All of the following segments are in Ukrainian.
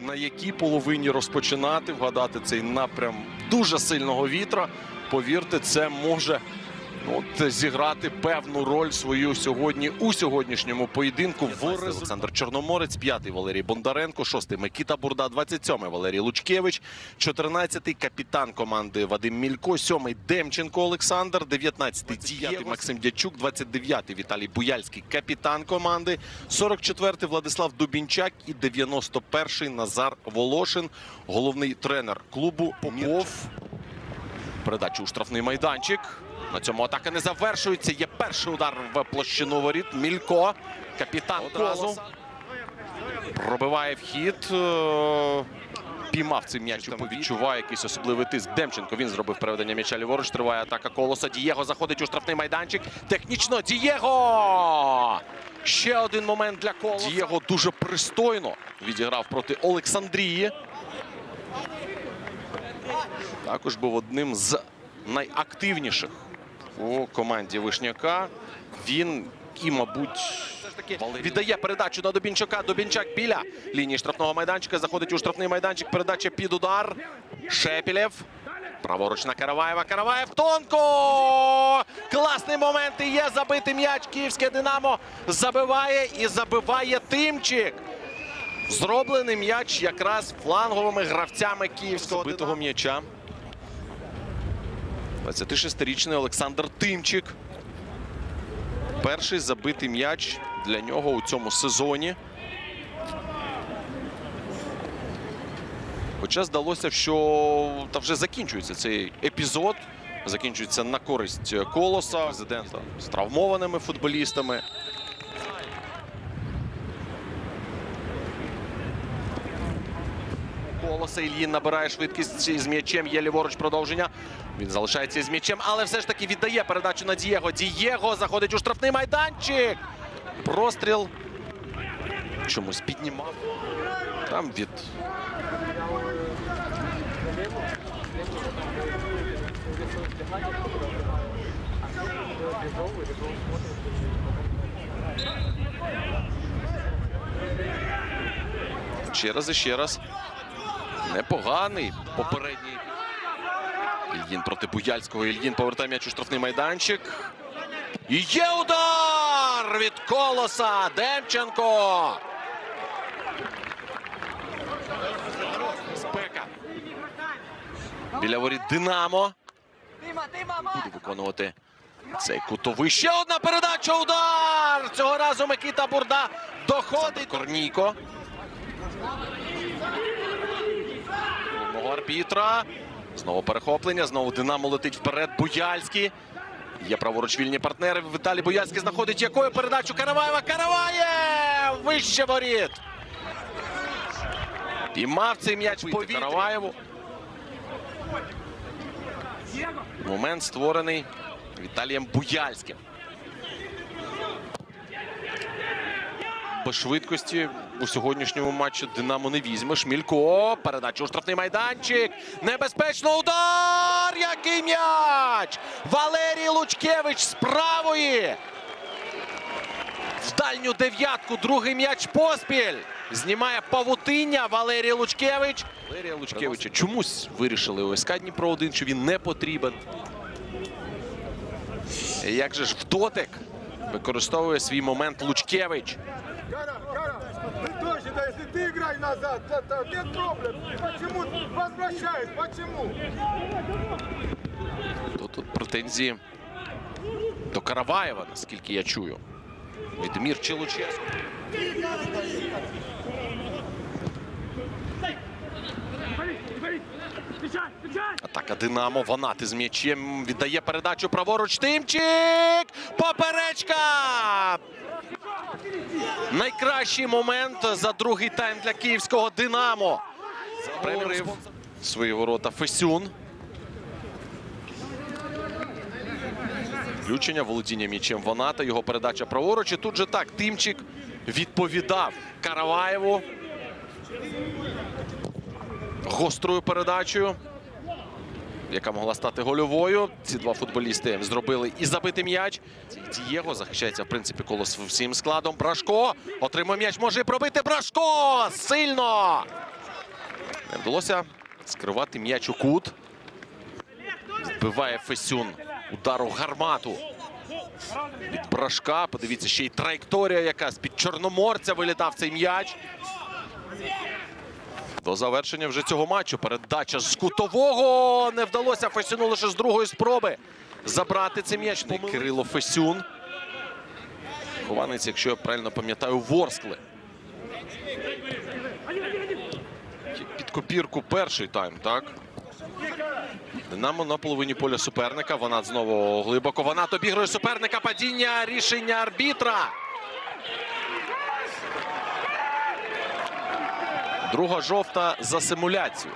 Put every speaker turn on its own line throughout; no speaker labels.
на якій половині розпочинати, вгадати цей напрям дуже сильного вітра. Повірте, це може от, зіграти певну роль свою сьогодні у сьогоднішньому поєдинку. В Олександр Чорноморець, п'ятий Валерій Бондаренко, шостий Микіта Бурда, 27-й Валерій Лучкевич, 14-й капітан команди Вадим Мілько, сьомий Демченко Олександр, 19-й Дієго Максим Дячук, 29-й Віталій Буяльський, капітан команди, 44-й Владислав Дубінчак і 91-й Назар Волошин, головний тренер клубу Попов. Передача у штрафний майданчик. На цьому атака не завершується. Є перший удар в площину воріт. Мілько. Капітан одразу. Пробиває вхід. Е, Піймав цей м'яч. Відчуває якийсь особливий тиск. Демченко він зробив переведення м'яча ліворуч. Триває атака колоса. Дієго заходить у штрафний майданчик. Технічно Дієго! Ще один момент для колоса. Дієго дуже пристойно відіграв проти Олександрії. Також був одним з найактивніших у команді Вишняка. Він і, мабуть, віддає передачу на Добінчака. Добінчак біля лінії штрафного майданчика. Заходить у штрафний майданчик. Передача під удар. Шепілєв. Праворуч на Караваєва. Караваєв тонко! Класний момент і є забитий м'яч. Київське Динамо забиває і забиває Тимчик. Зроблений м'яч якраз фланговими гравцями київського битого м'яча. 26-річний Олександр Тимчик. Перший забитий м'яч для нього у цьому сезоні. Хоча здалося, що та вже закінчується цей епізод. Закінчується на користь колоса, президента з травмованими футболістами. Колоса Ільїн набирає швидкість з м'ячем. Є ліворуч продовження. Він залишається з м'ячем, але все ж таки віддає передачу на Дієго. Дієго заходить у штрафний майданчик. Простріл. Чомусь піднімав. Там від. Ще раз і ще раз. Непоганий попередній. Ільїн проти Буяльського. Ільїн повертає м'яч у штрафний майданчик. І є удар від колоса Демченко. Спека. Біля воріт Динамо. Буде виконувати цей кутовий. Ще одна передача. Удар! Цього разу Микита Бурда доходить. Корнійко. Головного арбітра. Знову перехоплення. Знову Динамо летить вперед. Буяльський. Є праворуч вільні партнери. Віталій Буяльський знаходить якою передачу Караваєва. Караваєв! Вище воріт. Піймав цей м'яч по Караваєву. Момент створений Віталієм Буяльським. Без швидкості у сьогоднішньому матчі Динамо не візьме. Шмілько. Передача у штрафний майданчик. Небезпечно удар! Який м'яч! Валерій Лучкевич з правої. В дальню дев'ятку. Другий м'яч поспіль. Знімає павутиння Валерій Лучкевич. Валерія Лучкевича чомусь вирішили ОСК Дніпро 1, що він не потрібен. Як же ж в дотик використовує свій момент Лучкевич.
Кара, Кара, ты тоже, да, если ты играй назад, то, то нет проблем. Почему возвращаюсь? Почему?
То тут претензії до Караваєва, наскільки я чую. Відмір чи Луческо. Атака Динамо. Ванати з м'ячем. Віддає передачу праворуч. Тимчик! Поперечка! Найкращий момент за другий тайм для київського Динамо. Приборив свої ворота Фесюн. Включення, володіння м'ячем Ваната, його передача праворуч. І тут же так, Тимчик відповідав Караваєву. Гострою передачею, яка могла стати гольовою. Ці два футболісти зробили і забити м'яч. Дієго захищається, в принципі, колос всім складом. Брашко отримує м'яч, може пробити Брашко! Сильно! Не вдалося скривати м'яч у кут. Вбиває Фесюн. Удар у гармату. Від брашка. Подивіться, ще й траєкторія якась. Під Чорноморця вилітав цей м'яч. До завершення вже цього матчу. Передача з кутового. Не вдалося Фесюну лише з другої спроби забрати цей м'яч. Кирило Фесюн. Хованець, якщо я правильно пам'ятаю, Ворскли. Під копірку перший тайм, так? Динамо на половині поля суперника. Вона знову глибоко. Вона обігрує суперника. Падіння. Рішення арбітра. Друга жовта за симуляцію.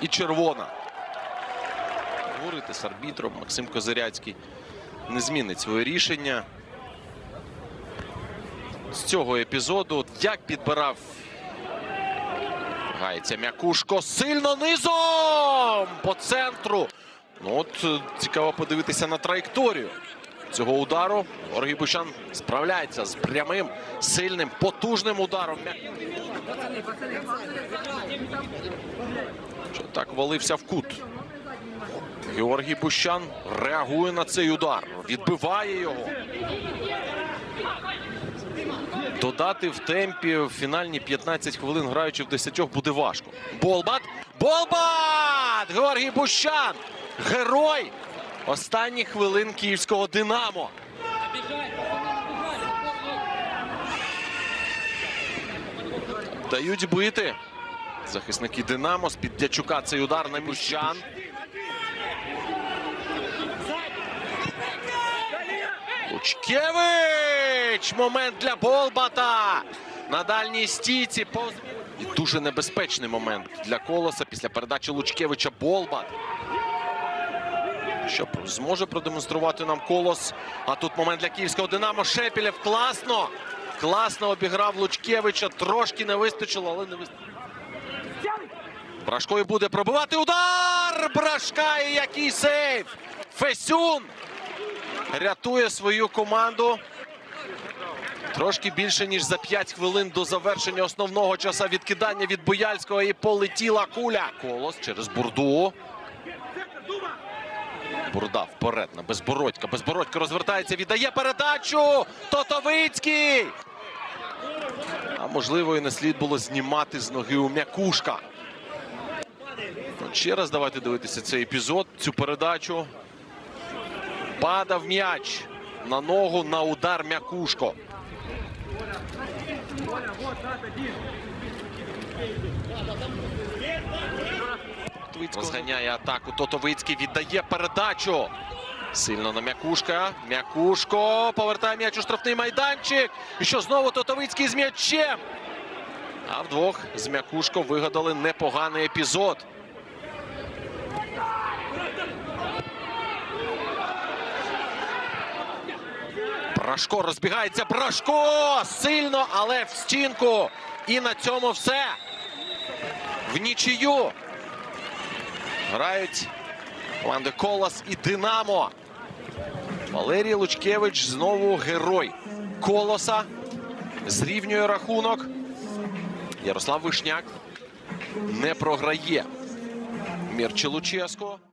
І червона. Говорити з арбітром Максим Козиряцький не змінить своє рішення. З цього епізоду, як підбирав Гається м'якушко сильно низом по центру. Ну от е, цікаво подивитися на траєкторію цього удару. Георгій Бущан справляється з прямим, сильним, потужним ударом. Так валився в кут. Георгій Бущан реагує на цей удар, відбиває його. Додати в темпі в фінальні 15 хвилин, граючи в 10 буде важко. Болбат. Болбат! Георгій Бущан. Герой останніх хвилин київського Динамо. Дають бити. Захисники Динамо з-під Дячука цей удар на Бущан. Лучкевич! Момент для Болбата. На дальній стійці. Повз- І дуже небезпечний момент для колоса після передачі Лучкевича Болбат. Що зможе продемонструвати нам колос. А тут момент для київського Динамо. Шепілєв класно. Класно обіграв Лучкевича. Трошки не вистачило, але не вистачило. Брашко і буде пробивати удар! Брашка і який сейф! Фесюн рятує свою команду. Трошки більше ніж за 5 хвилин до завершення основного часу відкидання від Бояльського і полетіла куля. Колос через бурду. Бурда вперед на Безбородька. Безбородько розвертається, віддає передачу. Тотовицький. А можливо, і не слід було знімати з ноги у м'якушка. Ще раз давайте дивитися цей епізод, цю передачу. Падав м'яч на ногу на удар м'якушко. Розганяє атаку. Тотовицький віддає передачу. Сильно на м'якушка. М'якушко повертає м'яч у штрафний майданчик. І що знову Тотовицький з м'ячем. А вдвох з м'якушко вигадали непоганий епізод. Брашко розбігається. Брашко сильно, але в стінку. І на цьому все. В нічию. Грають команди Колос і Динамо. Валерій Лучкевич знову герой Колоса. Зрівнює рахунок. Ярослав Вишняк не програє. Мірчі Луческо.